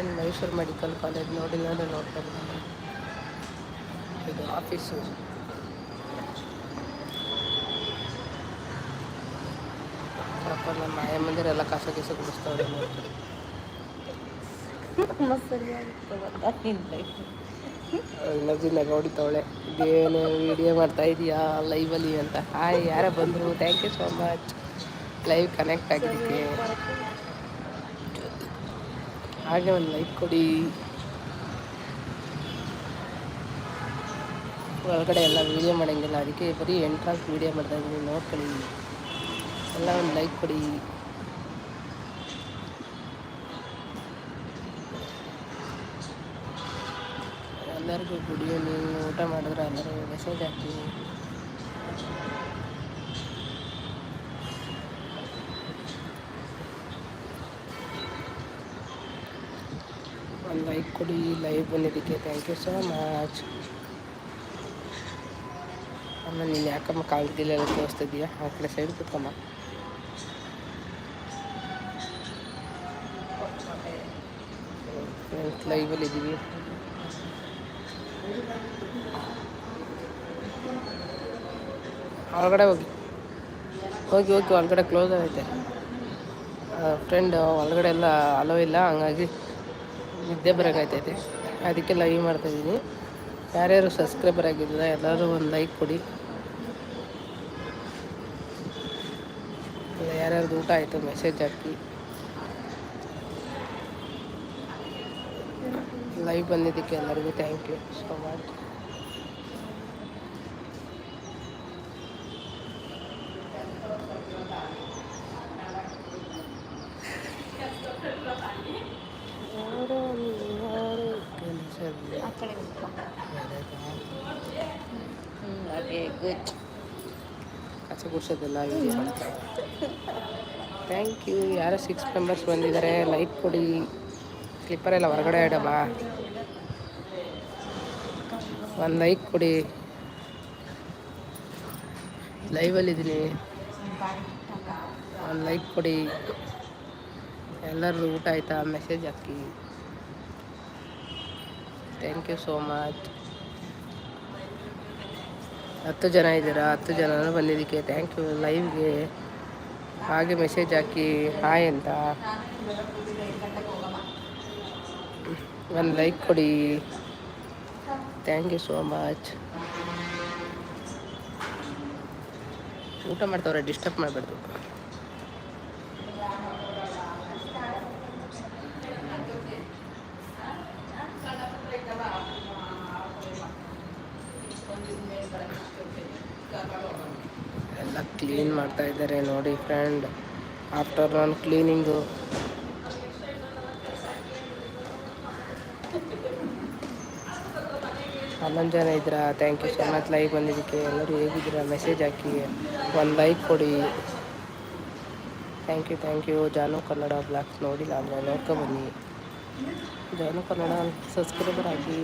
Friend Mysuru medical college ನೋಡಿಲ್ಲ ಅಂದರೆ ನೋಡ್ಕೊಂಡು ಇದು ಆಫೀಸು. ನಮ್ಮ ಮಾಯ ಮಂದಿರೆಲ್ಲ ಕಸ ಗಿಸ ಕುಡಿಸ್ತವ್ರೆ ನೋಡ್ತೀವಿ ಎನರ್ಜಿನಾಗ ಹೊಡಿತಾವಳೆ. ಇದೇನು ವಿಡಿಯೋ ಮಾಡ್ತಾ ಇದೀಯಾ ಲೈವಲ್ಲಿ ಅಂತ. ಹಾಯ್ ಯಾರ ಬಂದರು. Thank you so much live connect ಆಗಿದ್ದಕ್ಕೆ. ಹಾಗೆ ಒಂದು ಲೈಕ್ ಕೊಡಿ ಒಳಗಡೆ ಎಲ್ಲ ವೀಡಿಯೋ ಮಾಡೋಂಗಿಲ್ಲ ಅದಕ್ಕೆ ಬರೀ ಎಂಟ್ರಾಗಿ ವೀಡಿಯೋ ಮಾಡ್ತಾ ಇದ್ದೀನಿ ನೋಡ್ಕೊಳ್ಳಿ ಎಲ್ಲ ಒಂದು ಲೈಕ್ ಕೊಡಿ ಎಲ್ಲರಿಗೂ ಗುಡ್ ಈವ್ನಿಂಗ್ ಊಟ ಮಾಡಿದ್ರೆ ಎಲ್ಲರೂ ಮೆಸೇಜ್ ಹಾಕಿ ಒಂದು ಲೈಕ್ ಕೊಡಿ ಲೈವ್ ಬಂದಿದ್ದಕ್ಕೆ ಥ್ಯಾಂಕ್ ಯು ಸೋ ಮಚ್ ಆಮೇಲೆ ನೀನು ಯಾಕಮ್ಮ ಕಾಲೇಜಿಲ್ಲ ಎಲ್ಲ ತೋರಿಸ್ತಿದ್ದೀಯಾ? ಆ ಕಡೆ ಸೈಡ್ ಕೂತ್ಕೊಮ್ಮ ಲೈವಲ್ಲಿ ಇದ್ದೀವಿ ಒಳಗಡೆ ಹೋಗಿ. ಹೋಗಿ ಹೋಗಿ ಒಳಗಡೆ ಕ್ಲೋಸ್ ಆಗೈತೆ. ಫ್ರೆಂಡ್ ಒಳಗಡೆ ಎಲ್ಲ ಅಲೋ ಇಲ್ಲ. ಹಂಗಾಗಿ ನಿದ್ದೆ ಬರೋಕೈತೈತೆ ಅದಕ್ಕೆ ಲೈವ್ ಮಾಡ್ತಾಯಿದ್ದೀನಿ ಯಾರ್ಯಾರು ಸಬ್ಸ್ಕ್ರೈಬರ್ ಆಗಿಲ್ಲ ಎಲ್ಲರೂ ಒಂದು ಲೈಕ್ ಕೊಡಿ. ಯಾರ್ಯಾರ್ದು ಊಟ ಆಯಿತು ಮೆಸೇಜ್ ಹಾಕಿ. ಲೈವ್ ಬಂದಿದ್ದಕ್ಕೆ ಎಲ್ಲರಿಗೂ ಥ್ಯಾಂಕ್ ಯು ಸೊ ಮಚ್ ಮಾಡ್ತಾರೆ. ಥ್ಯಾಂಕ್ ಯು ಯಾರೋ ಸಿಕ್ಸ್ ಮೆಂಬರ್ಸ್ ಬಂದಿದ್ದಾರೆ ಲೈಟ್ ಕೊಡಿ. ಸ್ಲಿಪ್ಪರ್ ಎಲ್ಲ ಹೊರಗಡೆ ಇಡಮ್ಮ ಒಂದು ಲೈಕ್ ಕೊಡಿ. ಲೈವಲ್ಲಿದ್ದೀನಿ ಒಂದು ಲೈಕ್ ಕೊಡಿ. ಎಲ್ಲರೂ ಊಟ ಆಯಿತಾ? ಮೆಸೇಜ್ ಹಾಕಿ. ಥ್ಯಾಂಕ್ ಯು ಸೋ ಮಚ್ ಹತ್ತು ಜನ ಇದ್ದೀರಾ? ಹತ್ತು ಜನನೂ ಬಂದಿದ್ದಕ್ಕೆ ಥ್ಯಾಂಕ್ ಯು ಲೈವ್ಗೆ ಹಾಗೆ ಮೆಸೇಜ್ ಹಾಕಿ ಹಾಯ್ ಅಂತ. ಒಂದು ಲೈಕ್ ಕೊಡಿ. ಥ್ಯಾಂಕ್ ಯು ಸೋ ಮಚ್ ಊಟ ಮಾಡ್ತವ್ರೆ ಡಿಸ್ಟರ್ಬ್ ಮಾಡಬಾರ್ದು. ಎಲ್ಲ ಕ್ಲೀನ್ ಮಾಡ್ತಾ ಇದ್ದಾರೆ ನೋಡಿ ಫ್ರೆಂಡ್. After on cleaning. ಹನ್ನೊಂದು ಜನ ಇದ್ದೀರಾ thank you so much live ಬಂದಿದ್ದಕ್ಕೆ. ಎಲ್ಲರೂ ಹೇಗಿದ್ದೀರಾ? ಮೆಸೇಜ್ ಹಾಕಿ. ಒಂದು ಲೈಕ್ ಕೊಡಿ. Thank you thank you Janu Kannada blogs ನೋಡಿಲ್ಲ ಅಂದರೆ ನೋಡ್ಕೊಬನ್ನಿ ಜಾನು ಕನ್ನಡ ಸಬ್ಸ್ಕ್ರೈಬರ್ ಆಗಿ.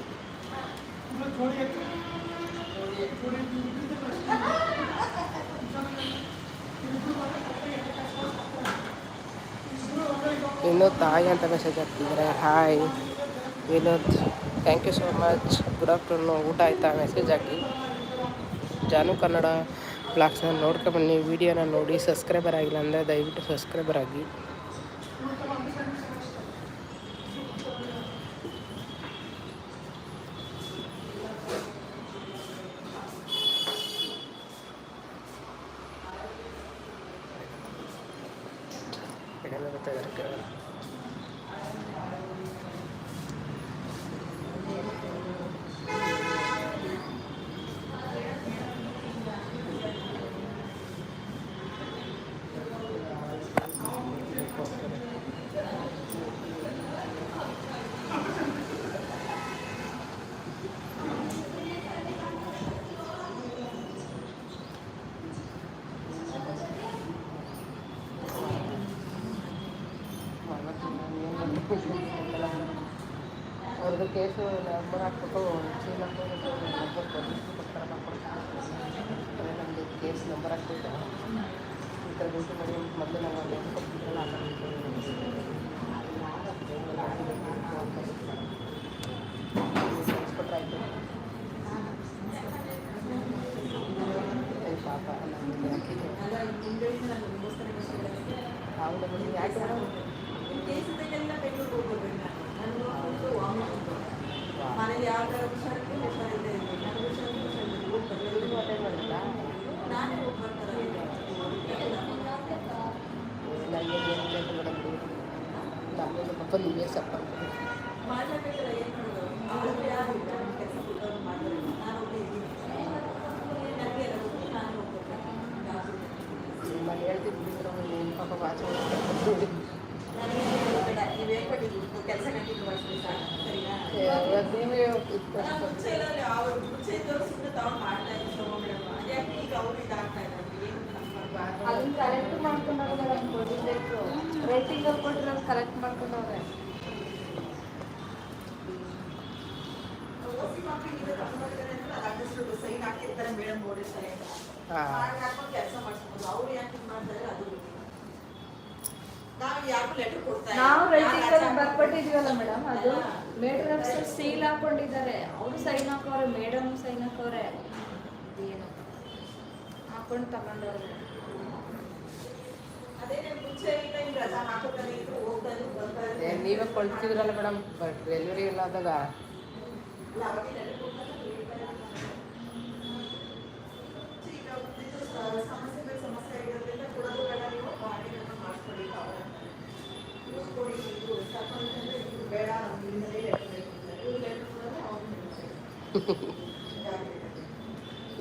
ವಿನೋದ್ ತಾಯಿ ಅಂತ ಮೆಸೇಜ್ ಹಾಕ್ತಿದ್ದಾರೆ hi Vinod. Thank you so much good afternoon ಊಟ ಆಯಿತಾ? ಮೆಸೇಜ್ ಹಾಕಿ. ಜಾನು ಕನ್ನಡ ಬ್ಲಾಗ್ಸ್ನ ಬನ್ನಿ. ವಿಡಿಯೋನ ನೋಡಿ. ಸಬ್ಸ್ಕ್ರೈಬರ್ ಆಗಿಲ್ಲ ಅಂದರೆ ದಯವಿಟ್ಟು ಸಬ್ಸ್ಕ್ರೈಬರ್ ಆಗಿ. ಕೇಸು ನಂಬರ್ ಹಾಕ್ಬಿಟ್ಟು ಸಿ ನಂಬರ್ ನಂಬರ್ ನಮ್ಮದು ಕೇಸ್ ನಂಬರ್ ಹಾಕ್ಬಿಟ್ಟು. ಈ ಥರ ಮಾಡಿ ಮೊದಲು ನಾವು ಅಲ್ಲಿ ಕೊಡ್ತಿದ್ದಲ್ಲ ಆ ಯಾಕೆ ಬೆಂಗಳೂರು ಮನೇಲಿ ಯಾವ ಥರ ಹುಷಾರಿಲ್ಲ ಹುಷಾರಿಲ್ಲದೆ ಇರಬೇಕು ನನಗೆ ಹುಷಾರಿಲ್ಲ ಹುಷಾರಿಲ್ಲ ಹೋಗಿ ನೀವು ಬರಬೇಕು ಅಟೆಂಡ್ ಮಾಡಿದ್ರಾ ನಾನೇ ಹೋಗಿ ಬರ್ತಾರಲ್ಲ ನನಗೆ ಏನಿಲ್ಲ ಮೇಡಮ್ ನಮಗೆ ಪಾಪ ನೀವೇ ಸ್ವಲ್ಪ ಮಾಡಲೇಬೇಕಲ್ಲ ಏನು ಮಾಡೋದು ಅವರು ಯಾರು ನಾನು ಕೆಲಸ ಕೊಟ್ಟವ್ರು ಮಾಡ್ತಾರೆ ನಾನು ಒಬ್ಬ ಇದ್ದೀನಿ ನನಗೆ ಎಲ್ಲ ಗೊತ್ತು ನಾನು ಹೋಗ್ಬೇಕು ನಾನು ಹೇಳ್ತಿದ್ವಿ ಮೇಡಮ್ ನಿಮ್ಮ ಪಾಪ ವಾಚ್ ನನಗೆ ಬೇಡ ನೀವು ಹೇಳ್ಕೊಟ್ಟಿದ್ದು ಕೆಲಸ ಕಂಟಿನ್ಯೂ ಮಾಡಿಸ್ಬೇಕು ಸಾಕು ಸರಿನಾ ಇವಾಗ ನೀವೇ ನಾನು ಮುಂಚೆ ಎಲ್ಲ ಅವ್ರು ಮುಂಚೆ ಇದ್ದವ್ರು ಸುಮ್ಮನೆ ತಗೊಂಡು ಮಾಡ್ತಾ ಇದ್ರು ಶೋಭಾ ಮೇಡಮ್ ಅದ್ಯಾಕೆ ಈಗ ಅವರು ಇದಾಗ್ತಾ ಇದ್ದಾರೆ ಏನು ನಮ್ಮ ಅದನ್ನ ಕರೆಕ್ಟ್ ಮಾಡ್ಕೊಂಡವ್ರೆ ಮೇಡಮ್ ಕೊಡಬೇಕು ರೇಟಿಂಗ್ ಅಲ್ಲಿ ಕೊಟ್ಟಿರೋದು ಕರೆಕ್ಟ್ ಮಾಡ್ಕೊಂಡವ್ರೆ. ಓಸಿ ಮಕ್ಕಳಿಗೆ ಇದು ತಗೊಂಡಿದ್ದಾರೆ ಅಂದ್ರೆ ಅದು ಅಡ್ಜಸ್ಟ್ ಸೈನ್ ಹಾಕಿರ್ತಾರೆ ಮೇಡಮ್ ಓಡಿರ್ತಾರೆ ಹಾಂ. ಹಾಕೊಂಡು ಕೆಲಸ ಮಾಡಿಸ್ಬೋದು. ಅವ್ರು ಯಾಕೆ ಇದು ಮಾಡ್ತಾರೆ ಅದು ನಾವು. ನಾವು ರೇಟಿಂಗ್ ಬರ್ಕೊಟ್ಟಿದೀವಲ್ಲ ಮೇಡಮ್ ಅದು? ಮೇಡಮ್ ಅಫ್ಸರ್ ಸೀಲ್ ಹಾಕೊಂಡಿದ್ದಾರೆ. ಅವರು ಸೈನ್ ಹಾಕೋರೆ ಮೇಡಮ್ ಸೈನ್ ಹಾಕೋರೆ ಏನು? ಹಾಕೊಂಡು ತಗೊಂಡವ್ರೆ. ಅದೇ ನೀವು ಇಲ್ಲ ಕೊಳ್ತಿದ್ರಲ್ಲ ಮೇಡಮ್ ಬಟ್ ಡೆಲಿವರಿ ಎಲ್ಲ ಆದಾಗ. ಇಲ್ಲ, ಅವಾಗ letter ಕೊಡ್ತಾರೆ, ಹೇಳ್ತಾರೆ. ಈಗ ಇದು ಸ- ಸಮಸ್ಯೆ ಮೇಲೆ ಸಮಸ್ಯೆ ಆಗಿರೋದ್ರಿಂದ ಕೊಡೋದು ಬೇಡ ನೀವು ಬಾಡಿಗೆನ ಮಾಡ್ಕೊಳ್ಳಿ ಅವರ ಇವ್ರು ಕೊಡಿ ಇದು ತಗೊಂಡ್ರೆ ಇದು ಬೇಡ ನಿಮ್ಮದೇ ಲೆಟರ್ ಬೇಕು ಅಂತಾರೆ. ಇವ್ರು ಲೆಟರ್ ಕೊಡೋದು ಅವ್ರು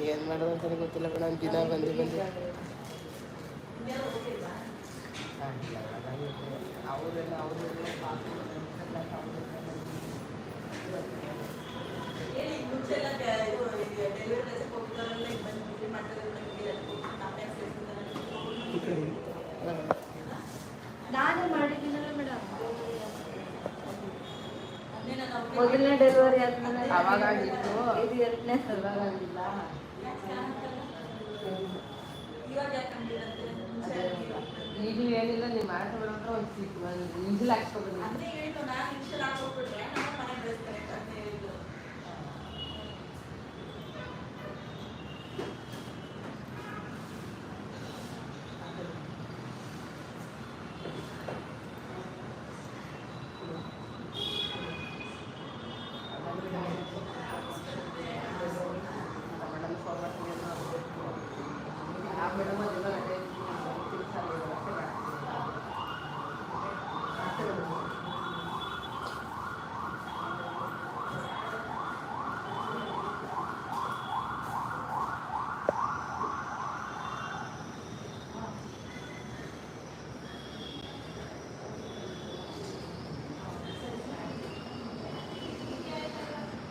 ಏನು ಮಾಡೋದು ಅಂತಲೇ ಗೊತ್ತಿಲ್ಲ ಮೇಡಮ್ ದಿನ ಬಂದು ಬಂದು. ಅವರೆಲ್ಲ ನಾನೇ ಮಾಡಿದ್ದೀನಲ್ಲ ಮೇಡಮ್ ಮೊದಲನೇ ಡೆಲಿವರಿ ಆದ್ಮೇಲೆ ಅವಾಗ ಕಂಡಿರಂತೆ ಈಗಲೂ ಏನಿಲ್ಲ ನೀವು ಮಾಡ್ತಾ ಮೇಡಮ್ ಒಂದು ಸಿಕ್ ಒಂದು ಇಂಜಿಲ್ ಹಾಕ್ಸ್ಕೊಬೋದು ಅದೇ ಹೇಳಿದ್ದು ನಾನು ಇನ್ಸ್ಟಾಲ್ ಹಾಕ್ಬಿಟ್ರೆ ನಮ್ಮ ಮನೆ ಡ್ರೆಸ್ ಕರೆಕ್ಟ್ ಅಂತ ಹೇಳಿದ್ದು ಮೇಡಮ್ ಅದೆಲ್ಲ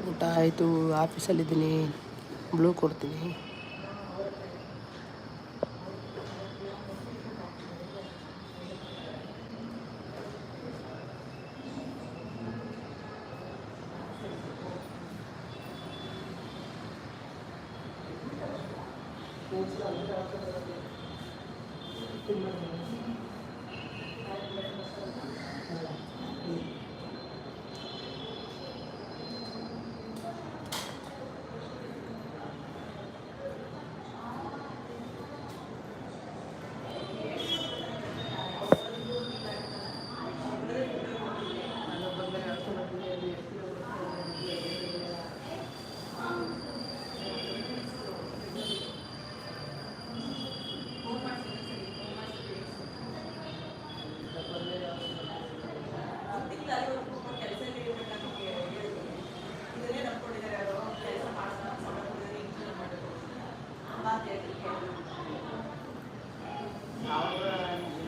ಊಟ ಆಯಿತು ಆಫೀಸಲ್ಲಿದ್ದೀನಿ ಬ್ಲೂ ಕೊಡ್ತೀನಿ ಒಂದು ತಿಂಗಳು ಅಲ್ಲಿ ಹೋಗ್ಬಿಟ್ಟು ಕೆಲಸ ಇರ್ಬೇಕು ನಮಗೆ ಹೇಳಿದ್ರು ಇದನ್ನೇ ನಂಬ್ಕೊಂಡಿದ್ದಾರೆ ಅವರು ಕೆಲಸ ಮಾಡೋಣ ಮಾಡ್ಕೊಂಡಿದ್ದಾರೆ ಇನ್ಸ್ಟಾಲ್ ಮಾಡಬೇಕು ಅಮ್ಮ ಅಂತ ಹೇಳ್ತಿದ್ರು ಕೇಳಿದ್ರು. ಅವ್ರ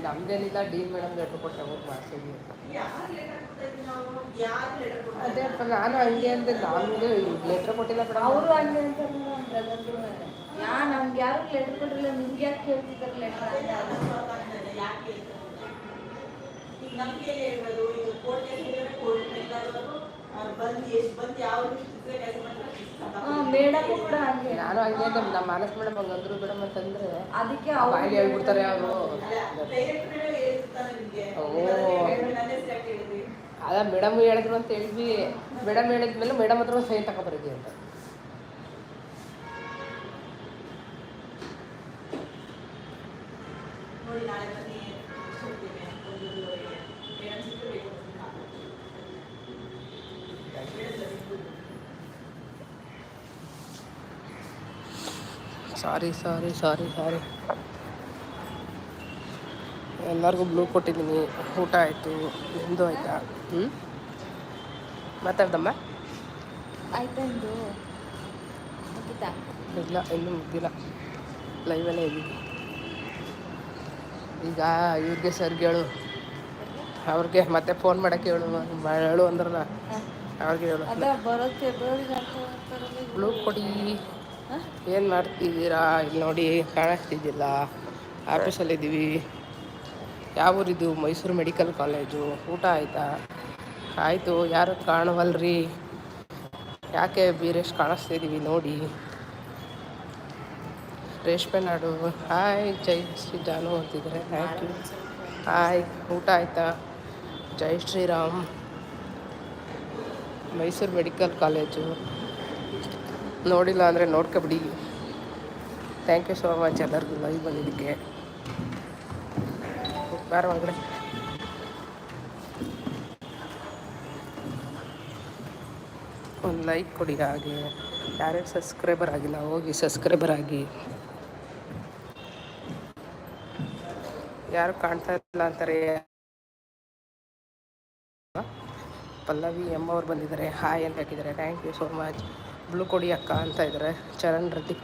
ನಮ್ದೇನಿಲ್ಲ ಡಿ ಮೇಡಮ್ ಲೆಟ್ರ್ ಕೊಟ್ಟೆ ಹೋಗಿ ಮಾಡ್ಸಿದ್ವಿ ಯಾರು ಲೆಟರ್ ಕೊಡ್ತಾ ನಾವು ಯಾರು ಲೆಟರ್ ಕೊಡ್ತಾ ಅದೇ ಅಪ್ಪ ನಾನು ಹಂಗೆ ಅಂದೆ ನಾನು ಲೆಟ್ರ್ ಕೊಟ್ಟಿಲ್ಲ ಮೇಡಮ್. ಅವರು ಹಂಗೆ ಅಂತ ಯಾ ನಮ್ಗೆ ಯಾರು ಲೆಟರ್ ಕೊಟ್ಟಿಲ್ಲ ನಿಮ್ಗೆ ಯಾಕೆ ಕೇಳ್ತಿದ್ದಾರೆ ಲೆಟರ್ ನಮ್ಗೆ ಮೇಡಮ್ ಕೂಡ ಹಂಗೆ. ನಾನು ಹಂಗೆ ನಮ್ಮ ಮಾನಸ್ ಮೇಡಮ್ ಹಂಗಂದ್ರು ಮೇಡಮ್ ಅಂತಂದ್ರೆ ಅದಕ್ಕೆ ಬಾಯಲ್ಲಿ ಹೇಳ್ಬಿಡ್ತಾರೆ ಅವರು ಅದ ಮೇಡಮ್ ಹೇಳಿದ್ರು ಅಂತ ಹೇಳಿದ್ವಿ. ಮೇಡಮ್ ಹೇಳಿದ್ಮೇಲೆ ಮೇಡಮ್ ಹತ್ರ ಸೈನ್ ತಗೊಬರಿದ್ವಿ ಅಂತ. ನೋಡಿ ನಾಳೆ ಸಾರಿ ಸಾರಿ ಸಾರಿ ಸಾರಿ ಎಲ್ಲರಿಗೂ ಬ್ಲೂ ಕೊಟ್ಟಿದ್ದೀನಿ. ಊಟ ಆಯಿತು. ನಿಮ್ಮದು ಆಯಿತಾ? ಹ್ಞೂ ಮಾತಾಡ್ದಮ್ಮ? ಆಯ್ತಾ ಇಲ್ಲ ಇನ್ನೂ ಮುಗ್ದಿಲ್ಲ. ಲೈವಲ್ಲೇ ಇದ್ದೀವಿ ಈಗ ಇವ್ರಿಗೆ ಸರ್ಗೆ ಹೇಳು. ಅವ್ರಿಗೆ ಮತ್ತೆ ಫೋನ್ ಮಾಡೋಕ್ಕೆ ಹೇಳು. ಹೇಳು ಅಂದ್ರಲ್ಲ. ಅವ್ರಿಗೆ ಹೇಳು. ಬ್ಲೂ ಕೊಡಿ? ಏನು ಮಾಡ್ತಿದ್ದೀರಾ? ಇಲ್ಲಿ ನೋಡಿ ಕಾಣಿಸ್ತಿದ್ದಿಲ್ಲ. ಆಫೀಸಲ್ಲಿದ್ದೀವಿ ಯಾವ ಊರಿದು? Mysuru medical college. ಊಟ ಆಯಿತಾ? ಆಯಿತು. ಯಾರು ಕಾಣವಲ್ರಿ? ಯಾಕೆ ಬೀರೇಶ್ ಕಾಣಿಸ್ತಿದ್ದೀವಿ ನೋಡಿ. ರೇಷ್ಮೆ ನಾಡು. ಹಾಯ್ ಜೈ ಶ್ರೀ ಜಾನು ಅಂತಿದ್ದಾರೆ. ಥ್ಯಾಂಕ್ ಯು ಹಾಯ್ ಊಟ ಆಯಿತಾ? ಜೈ ಶ್ರೀರಾಮ್. Mysuru medical college. ನೋಡಿಲ್ಲ ಅಂದರೆ ನೋಡ್ಕೊಬಿಡಿ. ಥ್ಯಾಂಕ್ ಯು ಸೋ ಮಚ್ ಎಲ್ಲರಿಗೂ ಲೈವ್ ಬಂದಿದ್ದಕ್ಕೆ ಬಾರ ಒಂದು ಲೈಕ್ ಕೊಡಿ ಹಾಗೆ. ಯಾರೇ ಸಬ್ಸ್ಕ್ರೈಬರ್ ಆಗಿಲ್ಲ, ಹೋಗಿ ಸಬ್ಸ್ಕ್ರೈಬರ್ ಆಗಿ. ಯಾರು ಕಾಣ್ತಾ ಇಲ್ಲ ಅಂತಾರೆ. ಪಲ್ಲವಿ ಎಂ ಅವ್ರು ಬಂದಿದ್ದಾರೆ. ಹಾಯ್ ಅಂತ ಹಾಕಿದ್ದಾರೆ thank you so much blue ಕೊಡಿ ಅಕ್ಕ ಅಂತ ಇದ್ದಾರೆ ಚರಣ್ ರೆಡ್ಡಿ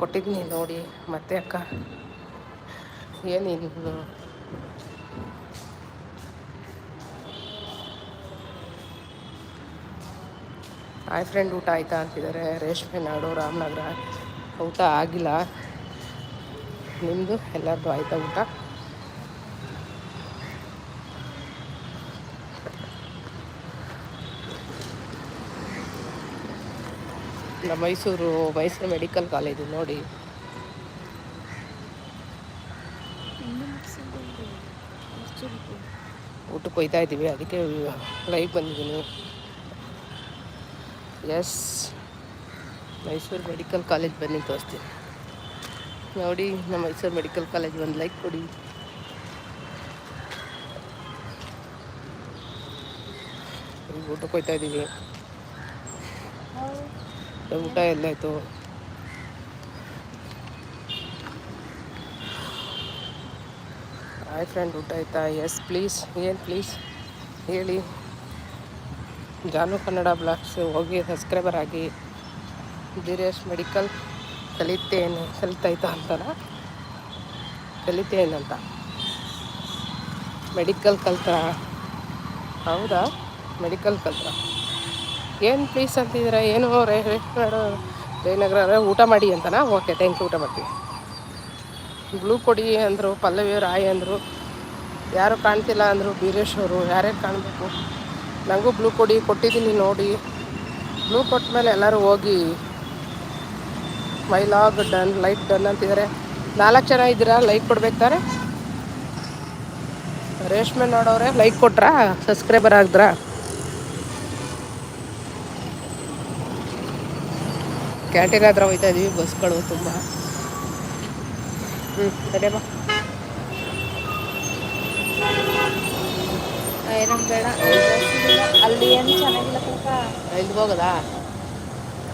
ಕೊಟ್ಟಿದ್ದೀನಿ ನೋಡಿ. ಮತ್ತೆ ಅಕ್ಕ, ಏನು ಆಯ್ ಹಾಯ್ ಫ್ರೆಂಡ್ ಊಟ ಆಯಿತಾ ಅಂತಿದ್ದಾರೆ ರೇಷ್ಮೆ ನಾಡು, ರಾಮನಗರ. ಊಟ ಆಗಿಲ್ಲ. ನಿಮ್ಮದು ಎಲ್ಲರದ್ದು ಆಯಿತಾ ಊಟ? ನಮ್ಮ ಮೈಸೂರು ಮೈಸೂರು ಮೆಡಿಕಲ್ ಕಾಲೇಜು ನೋಡಿ? ಊಟಕ್ಕೆ ಹೋಯ್ತಾ ಇದ್ದೀವಿ, ಅದಕ್ಕೆ ಲೈವ್ ಬಂದಿದ್ದೀನಿ ಎಸ್ ಮೈಸೂರು ಮೆಡಿಕಲ್ ಕಾಲೇಜ್ ಬನ್ನಿ ತೋರಿಸ್ತೀನಿ ನೋಡಿ, ನಮ್ಮ ಮೈಸೂರು ಮೆಡಿಕಲ್ ಕಾಲೇಜ್ ಒಂದು ಲೈಕ್ ಕೊಡಿ ಊಟಕ್ಕೆ ಹೋಯ್ತಾ ಇದ್ದೀವಿ. ಊಟ ಎಲ್ಲಾಯಿತು. ಹಾಯ್ ಫ್ರೆಂಡ್ ಊಟ ಆಯ್ತಾ? ಎಸ್ ಪ್ಲೀಸ್ ಏನು ಪ್ಲೀಸ್ ಹೇಳಿ. ಜಾನು ಕನ್ನಡ ಬ್ಲಾಗ್ಸ್ ಹೋಗಿ ಸಬ್ಸ್ಕ್ರೈಬರ್ ಆಗಿ ಧೀರೇಶ್ ಮೆಡಿಕಲ್ ಕಲಿತೇನೆ, ಕಲಿತಾಯ್ತಾ ಅಂತನ? ಕಲಿತೇನಂತ? ಮೆಡಿಕಲ್ ಕಲ್ತ ಹೌದಾ? ಮೆಡಿಕಲ್ ಕಲ್ತ ಏನು ಪ್ಲೀಸ್ ಅಂತಿದ್ದೀರಾ? ಏನು ರೇ ರೇಷ್ಮೆ ಜಯನಗರ ಊಟ ಮಾಡಿ ಅಂತನಾ? ಓಕೆ ಥ್ಯಾಂಕ್ ಯು ಊಟ ಮಾಡ್ತೀವಿ. ಬ್ಲೂ ಕೊಡಿ ಅಂದರು ಪಲ್ಲವಿ ರಾಯ್ ಅಂದರು, ಯಾರು ಕಾಣ್ತಿಲ್ಲ ಅಂದರು, ಬೀರೇಶ್ ಅವರು ಯಾರ್ಯಾರು ಕಾಣಬೇಕು. ನನಗೂ ಬ್ಲೂ ಕೊಡಿ, ಕೊಟ್ಟಿದ್ದೀನಿ ನೋಡಿ. ಬ್ಲೂ ಕೊಟ್ಟ ಮೇಲೆ ಎಲ್ಲರೂ ಹೋಗಿ my log done light done ಅಂತಿದ್ದಾರೆ. ನಾಲ್ಕು ಜನ ಇದ್ದೀರಾ? ಲೈಕ್ ಕೊಡ್ಬೇಕಾರೆ ರೇಷ್ಮೆ ನೋಡೋರೆ ಲೈಕ್ ಕೊಟ್ರಾ? ಸಬ್ಸ್ಕ್ರೈಬರ್ ಆಗಿದ್ರಾ? ಕ್ಯಾಂಟೀನ್ ಹತ್ರ ಹೋಗ್ತಾ ಇದೀವಿ ಬಸ್ಗಳು ತುಂಬ. ಹ್ಞೂ ಸರಿಯಮ್ಮ ಬೇಡ. ಅಲ್ಲಿ ಏನು ಚೆನ್ನಾಗಿಲ್ಲ ಕಕ್ಕ ಇಲ್ಲಿಗೆ ಹೋಗೋದಾ?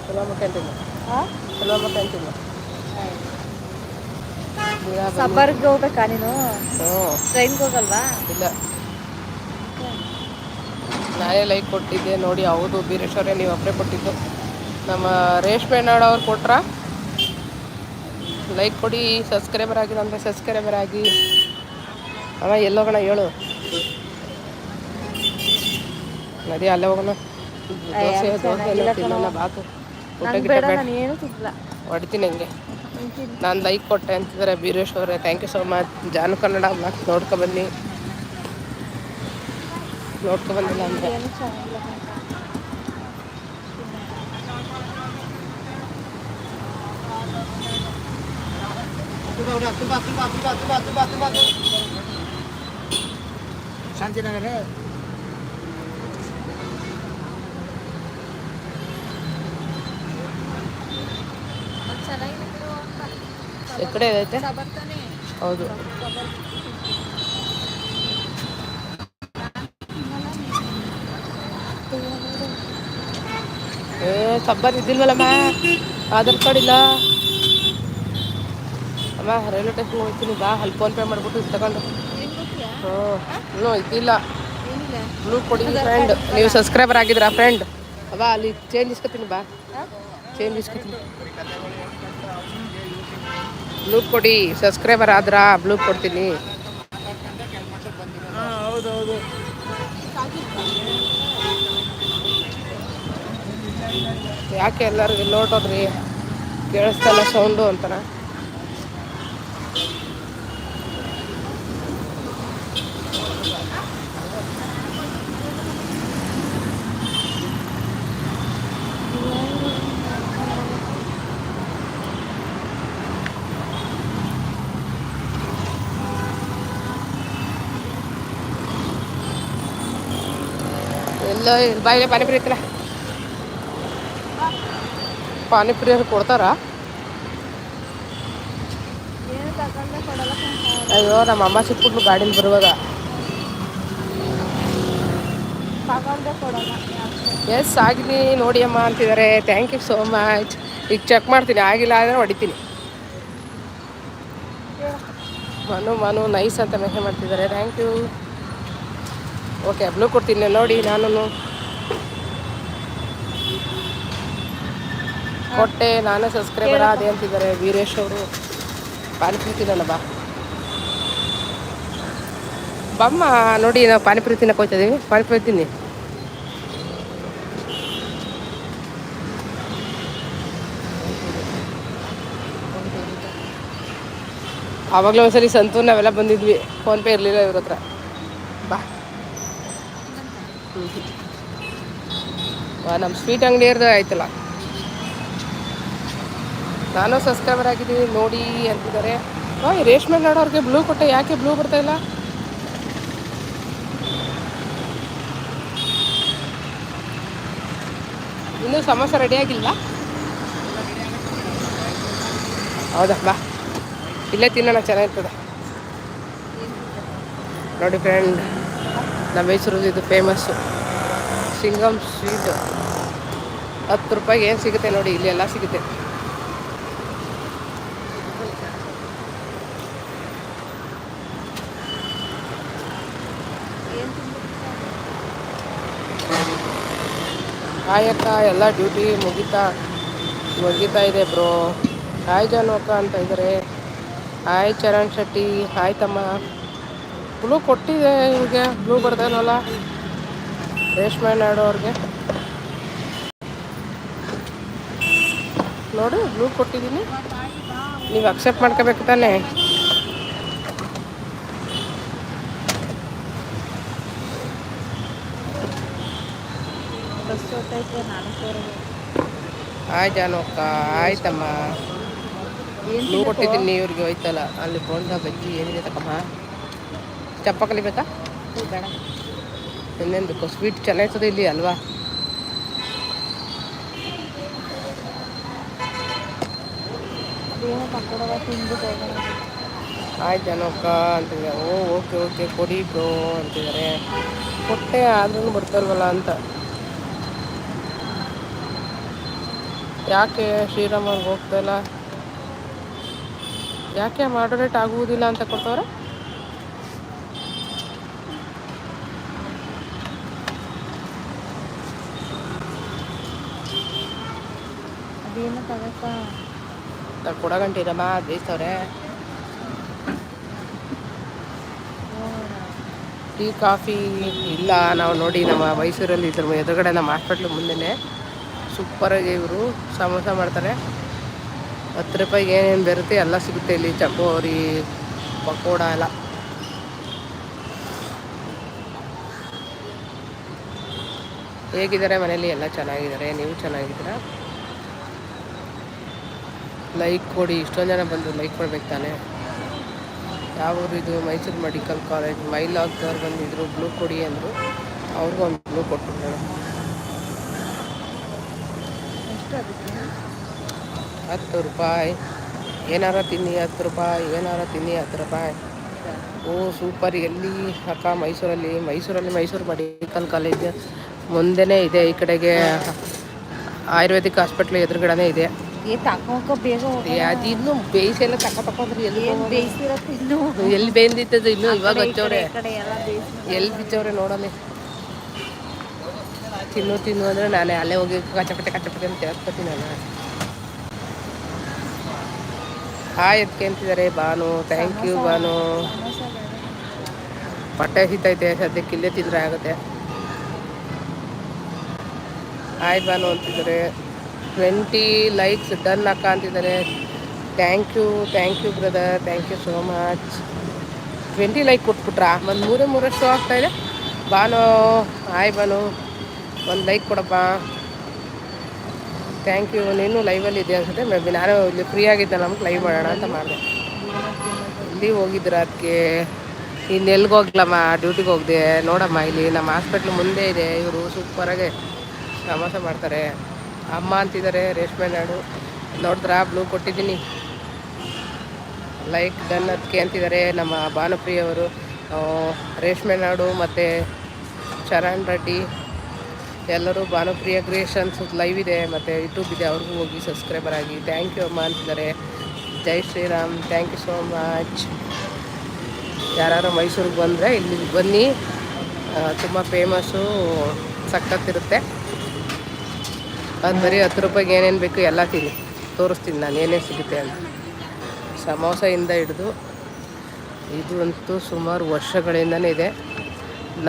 ಕೆಲವೊಮ್ಮ ಕ್ಯಾಂಟೀನ್. ಹಾಂ ಕೆಲವೊಮ್ಮ ಕ್ಯಾಂಟೀನ್. ಸಬ್ಬರ್ಗೆ ಹೋಗ್ಬೇಕಾ ನೀನು? ಟ್ರೈನ್ಗೆ ಹೋಗಲ್ವಾ? ಇಲ್ಲ. ನಾನೇ ಲೈಕ್ ಕೊಟ್ಟಿದ್ದೆ ನೋಡಿ ಹೌದು ಬೀರೇಶ್ವರೇ ನೀವು ಒಬ್ಬರೇ ಕೊಟ್ಟಿದ್ದು. ನಮ್ಮ ರೇಷ್ಮೆ ನಾಡವ್ರು ಕೊಟ್ರ. ಲೈಕ್ ಕೊಡಿ ಸಬ್ಸ್ಕ್ರೈಬರ್ ಆಗಿ ಅಂದರೆ ಸಬ್ಸ್ಕ್ರೈಬರ್ ಆಗಿ. ಅವ ಎಲ್ಲೋಗೋಣ ಹೇಳು. ನದಿ ಅಲ್ಲೇ ಹೋಗೋಣ. ದೋಸೆ ದೋಸೆ ಎಲ್ಲ ತಿನ್ನೋಣ ಬಾತು. ಊಟ ಗಿಟ್ಟ ಹೊಡಿತೀನಿ ಹಂಗೆ. ನಾನು ಲೈಕ್ ಕೊಟ್ಟೆ ಅಂತಿದ್ದಾರೆ ಬೀರೇಶ್ ಅವರೇ. Thank you so much Janu Kannada blog ನೋಡ್ಕೊಬನ್ನಿ ನೋಡ್ಕೊಬಂದಿಲ್ಲ ಅಂದರೆ. ಅಂತ. ಈ ಕಡೆ ಹೌದು. ಏ ಸಬ್ಬರ್ ಇದ್ದಿಲ್ವಲ್ಲಮ್ಮ ಆಧಾರ್ ಕಾರ್ಡ್ ಇಲ್ಲ. ಅಮ್ಮ ರೈಲ್ವೆ ಸ್ಟೇಷನ್ ಹೋಗ್ತೀನಿ. ಬಾ ಅಲ್ಲಿ ಫೋನ್ ಪೇ ಮಾಡ್ಬಿಟ್ಟು ಇದು ತಗೊಂಡು. ಹ್ಞೂ. ಇನ್ನೂ ಇದಿಲ್ಲ. ಬ್ಲೂ ಕೊಡಿ ಫ್ರೆಂಡ್ ನೀವು ಸಬ್ಸ್ಕ್ರೈಬರ್ ಆಗಿದ್ರಾ ಫ್ರೆಂಡ್ ಅವಾ ಅಲ್ಲಿ ಚೇಂಜ್ ಇಸ್ಕೊತೀನಿ ಬಾ. ಚೇಂಜ್ ಇಸ್ಕೊತೀನಿ. ಬ್ಲೂ ಕೊಡಿ ಸಬ್ಸ್ಕ್ರೈಬರ್ ಆದ್ರಾ? ಬ್ಲೂ ಕೊಡ್ತೀನಿ. ಯಾಕೆ ಎಲ್ಲರಿಗೂ ಹೊರ್ಟೋದ್ರಿ ಕೇಳಿಸ್ತಲ್ಲ ಸೌಂಡು ಅಂತಾನ. ಎಲ್ಲ ಬಾಯಿಗೆ ಪಾನಿಪುರಿ ಐತಲ್ಲ. ಪಾನಿಪುರಿ ಕೊಡ್ತಾರಾ? ಅಯ್ಯೋ, ನಮ್ಮ ಅಮ್ಮ ಸಿಕ್ಬಿಟ್ಲು ಗಾಡಿಲಿ ಬರುವಾಗ? ಎಸ್ ಆಗಿನಿ ನೋಡಿ ಅಮ್ಮ ಅಂತಿದ್ದಾರೆ ಥ್ಯಾಂಕ್ ಯು ಸೋ ಮಚ್ ಈಗ ಚೆಕ್ ಮಾಡ್ತೀನಿ. ಆಗಿಲ್ಲ ಅಂದರೆ ಹೊಡಿತೀನಿ. ಮನು ಮನು ನೈಸ್ ಅಂತ ಮೆಸೇಜ್ ಮಾಡ್ತಿದ್ದಾರೆ ಥ್ಯಾಂಕ್ ಯು ಓಕೆ ಬ್ಲೂ ಕೊಡ್ತೀನಿ. ನೋಡಿ ನಾನು ಕೊಟ್ಟೆ ನಾನೇ ಸಬ್ಸ್ಕ್ರೈಬರ್ ಆದೆ ಅಂತಿದ್ದಾರೆ ವೀರೇಶ್ ಅವರು. ಪಾನಿಪುರಿ ತಿನ್ನಲ್ಲ ಬಾ. ಬಮ್ಮ ನೋಡಿ ನಾವು ಪಾನಿಪುರಿ ತಿನ್ನಕ್ಕೆ ಹೋಗ್ತಾ ಇದೀವಿ. ಪಾನಿಪುರಿ ತಿನ್ನಿ. ಆವಾಗಲೇ ಒಂದ್ಸರಿ ಸಂತೂರ್ ನಾವೆಲ್ಲ ಬಂದಿದ್ವಿ. ಫೋನ್ಪೇ ಇರಲಿಲ್ಲ ಇವ್ರ ಹತ್ರ. ಬಾ. ಹ್ಞೂ ನಮ್ಮ ಸ್ವೀಟ್ ಅಂಗಡಿಯರ್ದು ಆಯ್ತಲ್ಲ. ನಾನು ಸಬ್ಸ್ಕ್ರೈಬರ್ ಆಗಿದ್ದೀನಿ ನೋಡಿ ಅಂತಿದ್ದಾರೆ. ಓಯ್, ರೇಷ್ಮೆ ನಾಡೋರಿಗೆ ಬ್ಲೂ ಕೊಟ್ಟೆ. ಯಾಕೆ ಬ್ಲೂ ಬರ್ತಾ ಇಲ್ಲ? ಇನ್ನೂ ಸಮೋಸ ರೆಡಿ ಆಗಿಲ್ಲ. ಹೌದಾ? ಬಾ. ಇಲ್ಲೇ ತಿನ್ನೋಣ, ಚೆನ್ನಾಗಿರ್ತದೆ. ನೋಡಿ ಫ್ರೆಂಡ್ ನಮ್ಮ ಮೈಸೂರು ಇದು ಫೇಮಸ್ಸು ಸಿಂಗಮ್ ಸ್ವೀಟ್. ಹತ್ತು ರೂಪಾಯಿಗೆ ಏನು ಸಿಗುತ್ತೆ ನೋಡಿ, ಇಲ್ಲಿ ಎಲ್ಲ ಸಿಗುತ್ತೆ ಏನ್ ತಿನ್ಬೇಕು? ಹಾಯಕ್ಕ ಎಲ್ಲ ಡ್ಯೂಟಿ ಮುಗಿತಾ ಮುಗಿತಾ ಇದೆ ಬ್ರೋ. ಹಾಯ್ ಜಾನುವಕ್ಕ ಅಂತ ಇದ್ದಾರೆ ಹಾಯ್ ಚರಣ್ ಶೆಟ್ಟಿ, ಹಾಯ್ ತಮ್ಮ. ಬ್ಲೂ ಕೊಟ್ಟಿದೆ ಇವ್ರಿಗೆ ಬ್ಲೂ ಬರ್ತಾನಲ್ಲ ರೇಷ್ಮೆ ನಾಡು ಅವ್ರಿಗೆ. ನೋಡು ಬ್ಲೂ ಕೊಟ್ಟಿದ್ದೀನಿ ನೀವು ಅಕ್ಸೆಪ್ಟ್ ಮಾಡ್ಕೋಬೇಕು ತಾನೇ? ಬಸ್ ಹೊತ್ತೈತೆ ನಾಲ್ಕೂವರೆಗೆ ಹಾಯ್ ಜಾನು ಅಕ್ಕ ಹಾಯ್ ತಮ್ಮ ಏನ್ ನೀವು ಕೊಟ್ಟಿದ್ದೀನಿ ಇವ್ರಿಗೆ ಹೋಯ್ತಲ್ಲ. ಅಲ್ಲಿ ಬೋಂಡ ಬಜ್ಜಿ ಏನಿದೆ ತಕ್ಕಮ್ಮ ಚಪ್ಪ ಬೇಕಾ? ಬೇಡ. ಇನ್ನೇನು ಬೇಕು ಸ್ವೀಟ್ ಚೆನ್ನಾಗಿರ್ತದೆ ಇಲ್ಲಿ ಅಲ್ವಾ? ಆಯ್ತು ಜನಕ್ಕ ಅಂತಿದ್ದಾರೆ. ಓ ಓಕೆ ಓಕೆ ಕೊಡಿ ಬ್ರೋ ಅಂತಿದ್ದಾರೆ. ಕೊಟ್ಟೆ ಆದ್ರೂ ಬರ್ತಾರಲ್ವಲ್ಲ ಅಂತ. ಯಾಕೆ ಶ್ರೀರಾಮ್ ಅವ್ರಿಗೆ ಹೋಗ್ತಾ ಇಲ್ಲ? ಯಾಕೆ ಮಾಡೋರೇಟ್ ಆಗುವುದಿಲ್ಲ ಅಂತ ಕೊಟ್ಟವ್ರೆ? ಅದೇನು ತಗಕ್ಕ ಕೊಡ ಗಂಟೆ ಇದಮ್ಮ ಬೇಯಿಸ್ತವ್ರೆ ಹೋಗೋಣ ಟೀ ಕಾಫಿ ಇಲ್ಲ. ನಾವು ನೋಡಿ ನಮ್ಮ ಮೈಸೂರಲ್ಲಿ ಇದ್ರ ಎದುರುಗಡೆ ನಮ್ಮ ಹಾಸ್ಪಿಟ್ಲ್ ಮುಂದೆನೆ. ಸೂಪರಾಗಿ ಇವರು ಸಮೋಸ ಮಾಡ್ತಾರೆ. ಹತ್ತು ರೂಪಾಯಿಗೆ ಏನೇನು ಬರುತ್ತೆ ಎಲ್ಲ ಸಿಗುತ್ತೆ ಇಲ್ಲಿ ಚಕೋರಿ ಪಕೋಡ ಎಲ್ಲ. ಹೇಗಿದ್ದಾರೆ ಮನೇಲಿ? ಎಲ್ಲ ಚೆನ್ನಾಗಿದ್ದಾರೆ. ನೀವು ಚೆನ್ನಾಗಿದ್ದೀರಾ? ಲೈಕ್ ಕೊಡಿ. ಇಷ್ಟೊಂದು ಜನ ಬಂದು ಲೈಕ್ ಕೊಡ್ಬೇಕು ತಾನೆ. ಯಾವ ಇದು? Mysuru medical college. ಮೈಲಾಗ್ದವ್ರು ಬಂದಿದ್ರು. ಬ್ಲೂ ಕೊಡಿ ಅಂದರು. ಅವ್ರಿಗೂ ಒಂದು ಬ್ಲೂ ಕೊಟ್ಬಿಟ್ಟು ಹತ್ತು ರೂಪಾಯಿ. ಏನಾರ ತಿನ್ನಿ ಹತ್ತು ರೂಪಾಯಿ. ಏನಾರ ತಿನ್ನಿ ಹತ್ತು ರೂಪಾಯಿ. ಓ ಸೂಪರ್ ಎಲ್ಲಿ? ಅಕ್ಕ ಮೈಸೂರಲ್ಲಿ. ಮೈಸೂರಲ್ಲಿ ಮೈಸೂರು ಮೆಡಿಕಲ್ ಕಾಲೇಜ್ ಮುಂದೆನೇ ಇದೆ. ಈ ಕಡೆಗೆ ಆಯುರ್ವೇದಿಕ್ ಹಾಸ್ಪಿಟ್ಲ್ ಎದುರುಗಡೆನೇ ಇದೆ. ಅದಿನ್ನು ತಕೊಂಕ ಬೇಗ ಏ, ಅದು ಇನ್ನು ಬೇಯಿಸಿ ಎಲ್ಲ ತಕ ತಕೊಂಡ್ರಿ ಎಲ್ಲಿ ಎಲ್ಲಿ ಬೇಂದಿತ್ತು ಇನ್ನು ಇವಾಗ ಹಚ್ಚವ್ರೆ ಎಲ್ಲಿ ಬಿಚ್ಚವ್ರೆ ನೋಡಲಿ ತಿನ್ನು ತಿನ್ನು ಅಂದರೆ ನಾನೇ ಅಲ್ಲೇ ಹೋಗಿ ಕಚಪಟೆ ಕಚಪಟೆ ಅಂತ ಹೇಳ್ಕೊತೀನಿ ನಾನು. ಹಾಯ್ ಎತ್ಕೊಂತಿದ್ದಾರೆ ಬಾನು ಥ್ಯಾಂಕ್ ಯು ಬಾನು ಹೊಟ್ಟೆ ಹಿತೈತೆ ಸದ್ಯಕ್ಕೆ ಇಲ್ಲೇ ತಿಂದರೆ ಆಗುತ್ತೆ. ಹಾಯ್ ಬಾನು ಅಂತಿದ್ದಾರೆ. ಟ್ವೆಂಟಿ ಲೈಕ್ಸ್ ಡನ್ ಅಕ್ಕ ಅಂತಿದ್ದಾರೆ. Thank you thank you brother thank you so much twenty like ಕೊಟ್ಬಿಟ್ರಾ? ಒಂದು ಮೂರೇ ಮೂರಷ್ಟು ಆಗ್ತಾ ಇದೆ. ಬಾನು ಹಾಯ್ ಬಾನು ಒಂದು ಲೈಕ್ ಕೊಡಪ್ಪ. ಥ್ಯಾಂಕ್ ಯು ನೀನು ಲೈವಲ್ಲಿ ಇದೆಯಾ ಅನ್ಸುತ್ತೆ. ಮೇ ಬಿ ನಾನು ಇಲ್ಲಿ ಫ್ರೀ ಆಗಿದ್ದೆ, ನಮ್ಗೆ ಲೈವ್ ಮಾಡೋಣ ಅಂತ ಮಾಡಿದೆ. ಇಲ್ಲಿ ಹೋಗಿದ್ರ ಅದಕ್ಕೆ ಇನ್ನು ಎಲ್ಲಿಗೆ ಹೋಗ್ಲಮ್ಮ? ಡ್ಯೂಟಿಗೆ ಹೋಗಿದೆ. ನೋಡಮ್ಮ, ಇಲ್ಲಿ ನಮ್ಮ ಹಾಸ್ಪಿಟ್ಲ್ ಮುಂದೆ ಇದೆ. ಇವರು ಸೂಪರಾಗೆ ಸಮಾಸ ಮಾಡ್ತಾರೆ. ಅಮ್ಮ ಅಂತಿದ್ದಾರೆ ರೇಷ್ಮೆ ನಾಡು. ನೋಡಿದ್ರ? ಬ್ಲೂ ಕೊಟ್ಟಿದ್ದೀನಿ. ಲೈಕ್ ಡನ್ ಅದಕ್ಕೆ ಅಂತಿದ್ದಾರೆ ನಮ್ಮ ಭಾನುಪ್ರಿಯವರು. ರೇಷ್ಮೆ ನಾಡು ಮತ್ತು ಚರಣ್ ರೆಡ್ಡಿ. ಎಲ್ಲರೂ ಭಾನುಪ್ರಿಯ ಕ್ರಿಯೇಷನ್ಸ್ ಲೈವ್ ಇದೆ, ಮತ್ತು ಯೂಟ್ಯೂಬ್ ಇದೆ, ಅವ್ರಿಗೂ ಹೋಗಿ ಸಬ್ಸ್ಕ್ರೈಬರ್ ಆಗಿ. ಥ್ಯಾಂಕ್ ಯು ಅಮ್ಮ ಅಂತಿದ್ದಾರೆ. ಜೈ Shriram. Thank you so much ಯಾರು ಮೈಸೂರಿಗೆ ಬಂದರೆ ಇಲ್ಲಿ ಬನ್ನಿ. ತುಂಬ ಫೇಮಸ್ಸು ಸಕ್ಕತ್ತಿರುತ್ತೆ ಅದು ಬರೀ ಹತ್ತು ರೂಪಾಯಿಗೆ ಏನೇನು ಬೇಕು ಎಲ್ಲ ತಿನ್ನಿ. ತೋರಿಸ್ತೀನಿ ನಾನು ಏನೇನು ಸಿಗುತ್ತೆ ಅಂತ. ಸಮೋಸೆಯಿಂದ ಹಿಡಿದು ಇದು ಅಂತೂ ಸುಮಾರು ವರ್ಷಗಳಿಂದನೇ ಇದೆ.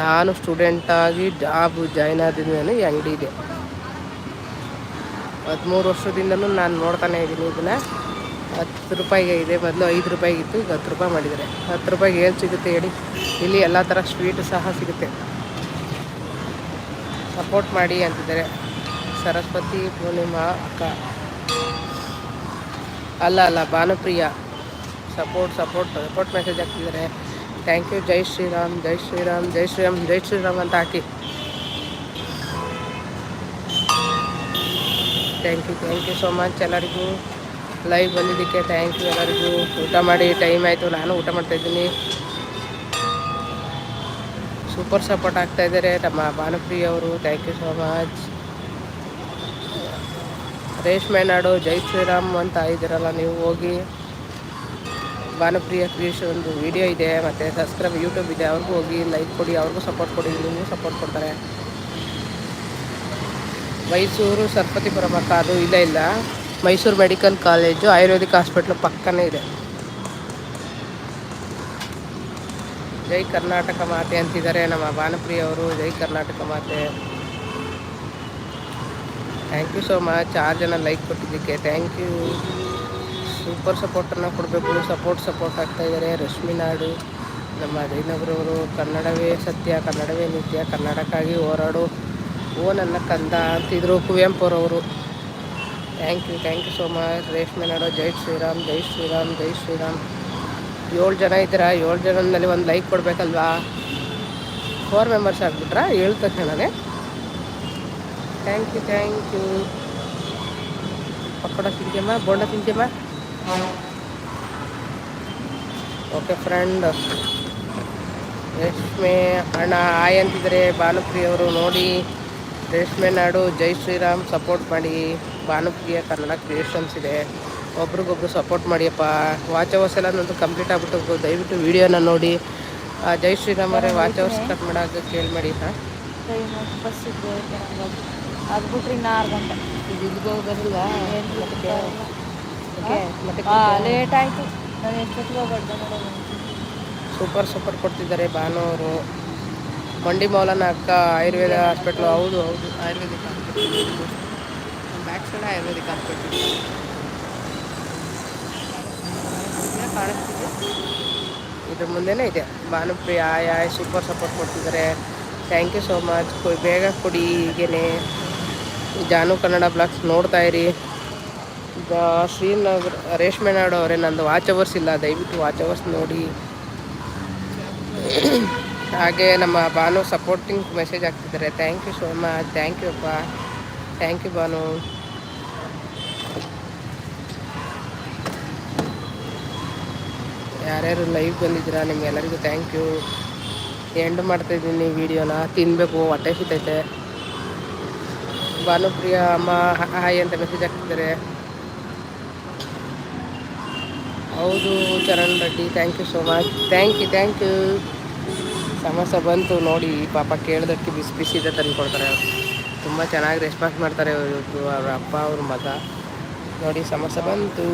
ನಾನು ಸ್ಟೂಡೆಂಟಾಗಿ ಜಾಬ್ ಜಾಯ್ನ್ ಆದಿದ್ದೇನೆ ಈ ಅಂಗಡಿ ಇದೆ. ಹದಿಮೂರು ವರ್ಷದಿಂದಲೂ ನಾನು ನೋಡ್ತಾನೆ ಇದ್ದೀನಿ ಇದನ್ನು. ಹತ್ತು ರೂಪಾಯಿಗೆ ಇದೆ, ಮೊದಲು ಐದು ರೂಪಾಯಿಗಿತ್ತು ಈಗ ಹತ್ತು ರೂಪಾಯಿ ಮಾಡಿದ್ದಾರೆ. ಹತ್ತು ರೂಪಾಯಿಗೆ ಏನು ಸಿಗುತ್ತೆ ಹೇಳಿ, ಇಲ್ಲಿ ಎಲ್ಲ ಥರ ಸ್ವೀಟು ಸಹ ಸಿಗುತ್ತೆ. ಸಪೋರ್ಟ್ ಮಾಡಿ ಅಂತಿದ್ದಾರೆ. ಸರಸ್ವತಿ ಪೂರ್ಣಿಮಾ ಅಕ್ಕ. ಅಲ್ಲ ಅಲ್ಲ, Bhanupriya. Support support support message ಹಾಕ್ತಿದ್ದಾರೆ. ಥ್ಯಾಂಕ್ ಯು ಜೈ ಶ್ರೀರಾಮ್ ಜೈ ಶ್ರೀರಾಮ್ ಜೈ ಶ್ರೀರಾಮ್ ಜೈ ಶ್ರೀರಾಮ್ ಅಂತ ಹಾಕಿ thank you thank you so much ಎಲ್ಲರಿಗೂ. ಲೈವ್ ಬಂದಿದ್ದಕ್ಕೆ ಥ್ಯಾಂಕ್ ಯು ಎಲ್ಲರಿಗೂ. ಊಟ ಮಾಡಿ ಟೈಮ್ ಆಯಿತು, ನಾನು ಊಟ ಮಾಡ್ತಾಯಿದ್ದೀನಿ ಸೂಪರ್ ಸಪೋರ್ಟ್ ಆಗ್ತಾ ಇದ್ದಾರೆ ನಮ್ಮ ಭಾನುಪ್ರಿಯ ಅವರು. ಥ್ಯಾಂಕ್ ಯು ಸೋ ಮಚ್ ರೇಷ್ಮೆ ನಾಡು, ಜೈ ಶ್ರೀರಾಮ್ ಅಂತ ಇದ್ದೀರಲ್ಲ, ನೀವು ಹೋಗಿ. ಭಾನುಪ್ರಿಯ ಕ್ರಿಯೇಷನ್ ಒಂದು ವಿಡಿಯೋ ಇದೆ, ಮತ್ತು ಸಬ್ಸ್ಕ್ರೈಬ್ ಯೂಟ್ಯೂಬ್ ಇದೆ, ಅವ್ರಿಗೂ ಹೋಗಿ ಲೈಕ್ ಕೊಡಿ, ಅವ್ರಿಗೂ ಸಪೋರ್ಟ್ ಕೊಡಿ, ನಿಮಗೂ ಸಪೋರ್ಟ್ ಕೊಡ್ತಾರೆ. ಮೈಸೂರು ಸರ್ಪತಿ ಅಕ್ಕ ಅದು ಇಲ್ಲ ಇಲ್ಲ. Mysuru medical college, ayurvedic hospital ಪಕ್ಕನೇ ಇದೆ. ಜೈ ಕರ್ನಾಟಕ ಮಾತೆ ಅಂತಿದ್ದಾರೆ ನಮ್ಮ ಭಾನುಪ್ರಿಯ ಅವರು, ಜೈ ಕರ್ನಾಟಕ ಮಾತೆ. ಥ್ಯಾಂಕ್ ಯು ಸೋ ಮಚ್ ಆರು ಜನ ಲೈಕ್ ಕೊಟ್ಟಿದ್ದಕ್ಕೆ. ಥ್ಯಾಂಕ್ ಯು ಸೂಪರ್ ಸಪೋರ್ಟನ್ನು ಕೊಡಬೇಕು. ಸಪೋರ್ಟ್ ಸಪೋರ್ಟ್ ಆಗ್ತಾ ಇದ್ದಾರೆ ರಶ್ಮಿ ನಾಡು, ನಮ್ಮ ಅಜಯ್ನಗರವರು ಕನ್ನಡವೇ ಸತ್ಯ, ಕನ್ನಡವೇ ನಿತ್ಯ, ಕನ್ನಡಕ್ಕಾಗಿ ಹೋರಾಡು. ಓ ನನ್ನ ಕಂದ ಅಂತಿದ್ರು ಕುವೆಂಪುರವರು thank you thank you so much ರೇಷ್ಮೆ ನಾಡು, ಜೈ ಶ್ರೀರಾಮ್ ಜೈ ಶ್ರೀರಾಮ್ ಜೈ ಶ್ರೀರಾಮ್. ಏಳು ಜನ ಇದ್ದೀರಾ? ಏಳು ಜನದಲ್ಲಿ ಒಂದು ಲೈಕ್ ಕೊಡಬೇಕಲ್ವಾ? ಫೋರ್ ಮೆಂಬರ್ಸ್ ಆಗಿಬಿಟ್ರಾ? ಏಳು ತಕ್ಷಣನೇ thank you thank you pakoda ತಿಂತೀಯಮ್ಮ? Bonda ತಿಂತೀಯಮ್ಮ? ಓಕೆ ಫ್ರೆಂಡ್ ರೇಷ್ಮೆ ಅಣ್ಣ ಆಯ್ ಅಂತಿದ್ರೆ ಭಾನುಪ್ರಿಯವರು ನೋಡಿ ರೇಷ್ಮೆ ನಾಡು ಜೈ ಶ್ರೀರಾಮ್ ಸಪೋರ್ಟ್ ಮಾಡಿ. ಭಾನುಪ್ರಿಯ ಕನ್ನಡ ಕ್ರಿಯೇಷನ್ಸ್ ಇದೆ. ಒಬ್ರಿಗೊಬ್ರು ಸಪೋರ್ಟ್ ಮಾಡಿಯಪ್ಪ. ವಾಚ್ ಅವರ್ಸ್ ಎಲ್ಲ ನಂದು ಕಂಪ್ಲೀಟ್ ಆಗ್ಬಿಟ್ಟು ದಯವಿಟ್ಟು ವಿಡಿಯೋನ ನೋಡಿ. ಜೈ ಶ್ರೀರಾಮ್ ಅವರೇ ವಾಚ್ ಅವರ್ಸ್ ಕಟ್ ಮಾಡೋಕೆ ಕೇಳಿ ಮಾಡಿ ಹಾಂ? ಅದ್ಬಿಟ್ರಿ ಅದು. ಬಿಟ್ರೆ ಗಂಟೆ. ಇದು ಹೋಗೋದಿಲ್ಲ. ಲೇಟ್ ಆಯಿತು. ನಾನು ಎಷ್ಟೊತ್ತಿಗೆ ಹೋಗ್ಬಾರ್ದು ನೋಡೋದು ಸೂಪರ್ ಸೂಪರ್ ಕೊಡ್ತಿದ್ದಾರೆ ಭಾನು ಅವರು ಮಂಡಿ ಮೌಲನ ಅಕ್ಕ ಆಯುರ್ವೇದ ಹಾಸ್ಪಿಟ್ಲು. ಹೌದು ಹೌದು. Ayurvedic hospital. Back side ayurvedic hospital. ಕಾಣಿಸ್ತಿದೆ? ಇದ್ರ ಮುಂದೆನೇ ಇದೆ. ಭಾನುಪ್ರಿಯ ಆಯ್ ಆಯ್ ಸೂಪರ್ ಸಪೋರ್ಟ್ ಕೊಡ್ತಿದ್ದಾರೆ. ಥ್ಯಾಂಕ್ ಯು ಸೋ ಮಚ್ ಬೇಗ ಕೊಡಿ ಹೀಗೇನೆ ಜಾನು ಕನ್ನಡ ಬ್ಲಾಗ್ಸ್ ನೋಡ್ತಾ ಇರಿ. ಶ್ರೀನಗರ ರೇಷ್ಮೆ ನಾಡು ಅವರೇ, ನಂದು ವಾಚ್ ಅವರ್ಸ್ ಇಲ್ಲ, ದಯವಿಟ್ಟು ವಾಚ್ ಅವರ್ಸ್ ನೋಡಿ. ಹಾಗೆ ನಮ್ಮ ಭಾನು ಸಪೋರ್ಟಿಂಗ್ ಮೆಸೇಜ್ ಹಾಕ್ತಿದ್ದಾರೆ. Thank you so much thank you ಅಪ್ಪ. Thank you Bhanu. ಯಾರ್ಯಾರು ಲೈವ್ ಬಂದಿದ್ದೀರಾ, ನಿಮ್ಗೆಲ್ಲರಿಗೂ ಥ್ಯಾಂಕ್ ಯು ಎಂಡ್ ಮಾಡ್ತಾಯಿದ್ದೀನಿ ವೀಡಿಯೋನ ತಿನ್ನಬೇಕು ಹೊಟ್ಟೆ ಸಿತೈತೆ ಭಾನುಪ್ರಿಯ ಅಮ್ಮ ಹಾಯ್ ಅಂತ ಮೆಸೇಜ್ ಹಾಕ್ತಿದ್ದಾರೆ. ಹೌದು Charan Reddy thank you so much thank you thank you samosa ಬಂತು ನೋಡಿ ಪಾಪ ಕೇಳಿದಕ್ಕೆ ಬಿಸಿ ಬಿಸಿದ ತಂದು ಕೊಡ್ತಾರೆ. ಅವರು ತುಂಬ ಚೆನ್ನಾಗಿ ರೆಸ್ಪಾನ್ಸ್ ಮಾಡ್ತಾರೆ ಅವರು ಅವ್ರ ಅಪ್ಪ ಅವ್ರ ಮಗ. ನೋಡಿ ಸಮೋಸ ಬಂತು.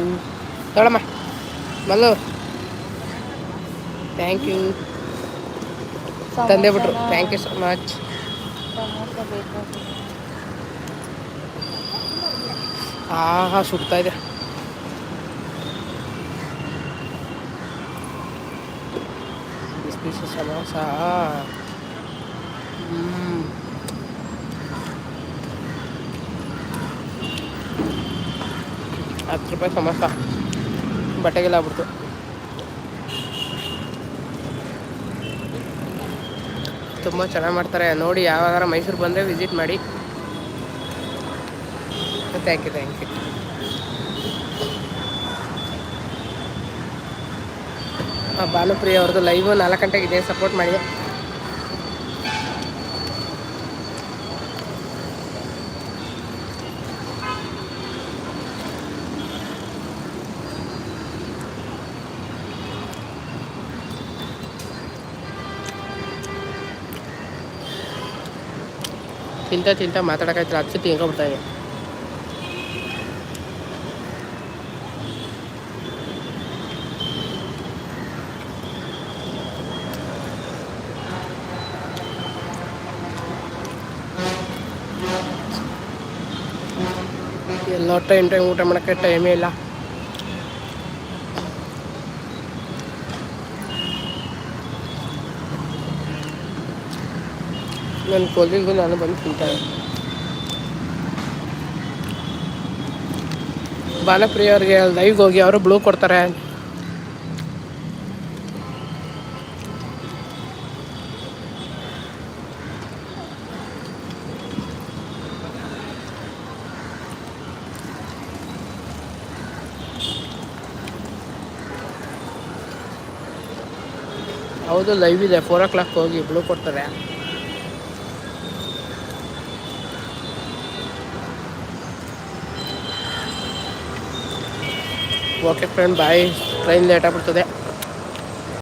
ನೋಡಮ್ಮ ಮಲ್ಲು. ಥ್ಯಾಂಕ್ ಯು ತಂದೆ ಬಿಟ್ರು. ಥ್ಯಾಂಕ್ ಯು ಸೋ ಮಚ್ ಆಹಾ ಸುಡ್ತಾ ಇದೆ. ಬಿಸಿ ಬಿಸಿ sa ಹ್ಮ್. ಹತ್ತು ರೂಪಾಯಿ ಸಮೋಸ. ಬಟ್ಟೆಗೆಲ್ಲ ಆಗ್ಬಿಡ್ತು. ತುಂಬ ಚೆನ್ನಾಗಿ ಮಾಡ್ತಾರೆ. ನೋಡಿ ಯಾವಾಗಾರ ಮೈಸೂರು ಬಂದರೆ ವಿಸಿಟ್ ಮಾಡಿ. Thank you thank you Bhanupriya ಅವ್ರದ್ದು ಲೈವ್ ನಾಲ್ಕು ಗಂಟೆಗೆ ಇದೆ ಸಪೋರ್ಟ್ ಮಾಡಿ. ತಿಂತ ತಿಂತ ಮಾತಾಡೋಕ್ಕಾಯ್ತು ಹತ್ತು ಸತಿ ಎಲ್ಲ ಟೈಮ್ ಟೈಮ್ ಊಟ ಮಾಡೋಕ್ಕೆ ಟೈಮೇ ಇಲ್ಲ. ನನ್ನ ಕೊಲ್ಲಿಗೂ ನಾನು ಬಂದು ತಿಂತಾರೆ ಬಾಲಪ್ರಿಯ ಅವ್ರಿಗೆ ಲೈವ್ಗೆ ಹೋಗಿ ಅವರು ಬ್ಲೂ ಕೊಡ್ತಾರೆ. ಹೌದು ಲೈವ್ ಇದೆ. ಫೋರ್ ಓ ಕ್ಲಾಕ್ ಹೋಗಿ ಬ್ಲೂ ಕೊಡ್ತಾರೆ. Okay friend bye train late ಆಗ್ಬಿಡ್ತದೆ.